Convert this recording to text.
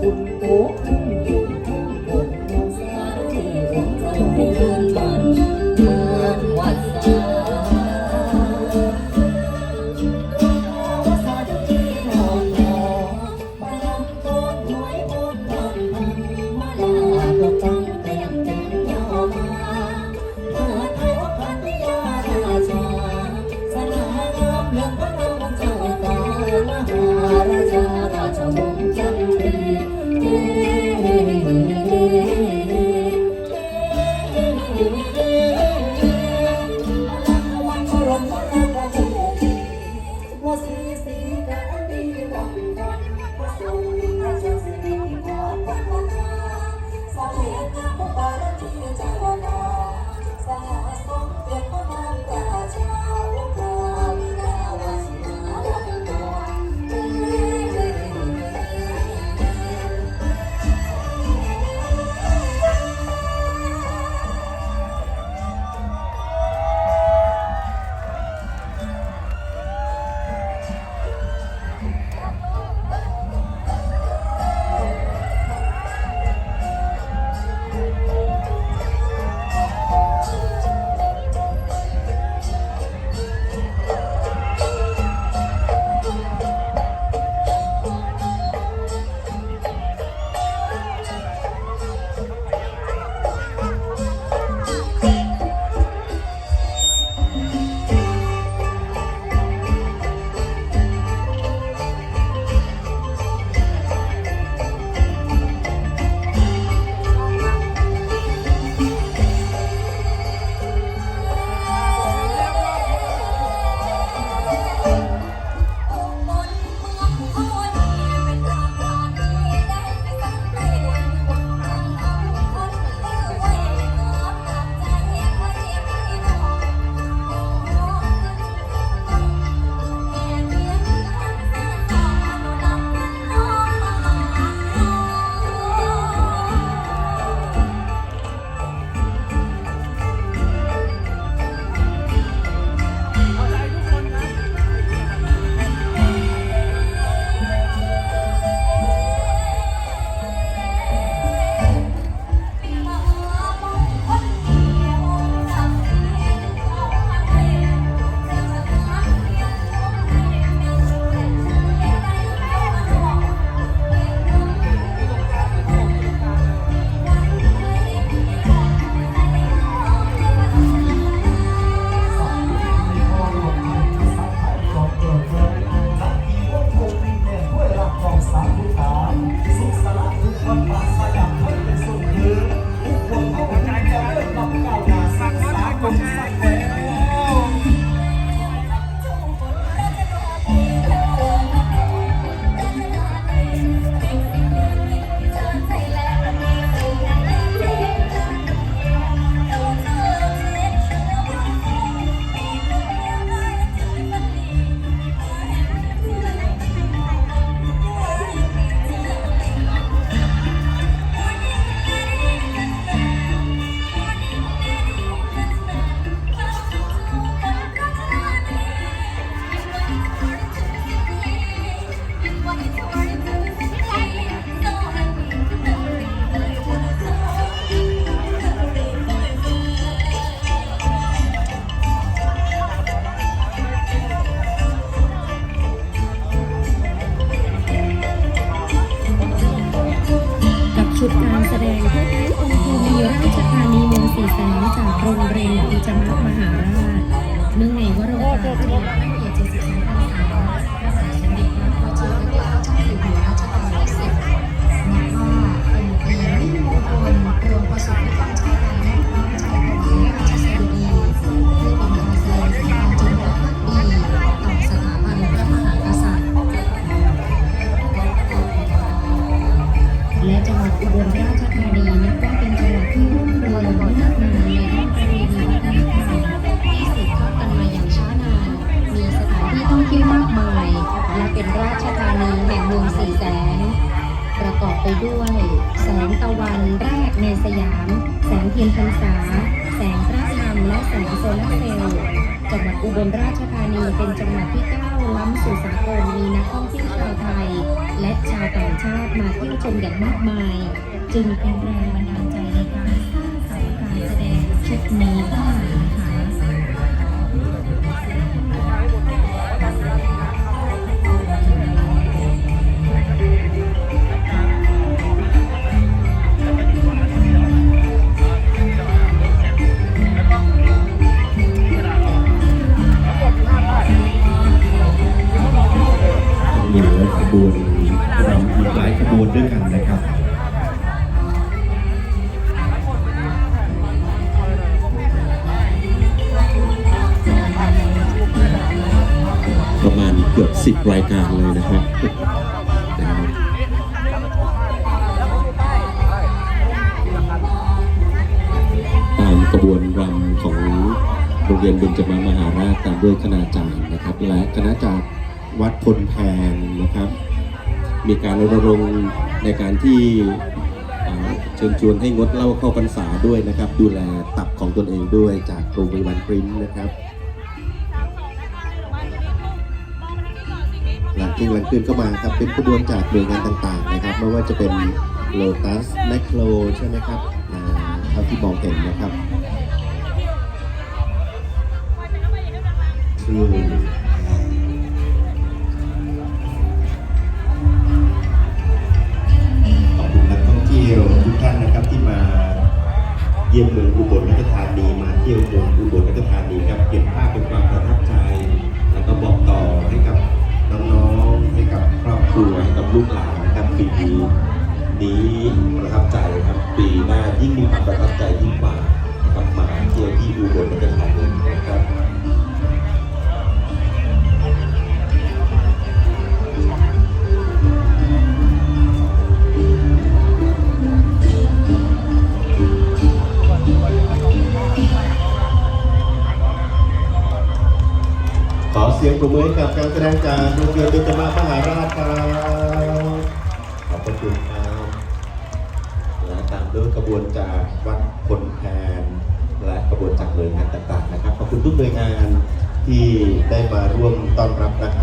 คุณทุก แสดงเพื่อท้ายองค์ภูมิราชธานีเมืองสีแสงจากโรงเรียนอุจมามหาราชเนื่องในวโรกาส สี่แสง ประกอบไปด้วย แสงตะวันแรกในสยาม แสงเทียนพรรษา แสงพระนรมและแสงโซลาเซลล์จังหวัดอุบลราชธานีเป็นจังหวัดที่เก้าล้ำสู่สากลมีนักท่องเที่ยวชาวไทย และชาวต่างชาติมาเที่ยวชมอย่างมากมาย จึงเป็นแรงบันดาลใจ เหลือขบวนรำอีกหลายขบวนด้วยกันนะครับประมาณเกือบสิบรายการเลยนะครับตามกระบวนรำของโรงเรียนเบญจมามหาราชตามด้วยคณาจารย์นะครับ และคณาจารย์ วัดพลแพงนะครับ มีการรณรงค์ในการที่เชิญชวนให้งดเหล้าเข้าพรรษาด้วยนะครับ ดูแลตับของตนเองด้วยจากโรงพยาบาลปริ้นนะครับหลังเที่ยงหลังคืนก็มาครับเป็นขบวนจากหน่วยงานต่างๆนะครับ ไม่ว่าจะเป็นโลตัสแมคโครใช่ไหมครับเท่าที่มองเห็นนะครับคือ ปรบมือให้กับการแสดงจากโรงเรียนดุจมามหาราชครับขอบพระคุณครับและตามด้วยกระบวนจากวัดผลแทนและกระบวนจากหน่วยงานต่างๆนะครับขอบคุณทุกหน่วยงานที่ได้มาร่วมต้อนรับนะครับ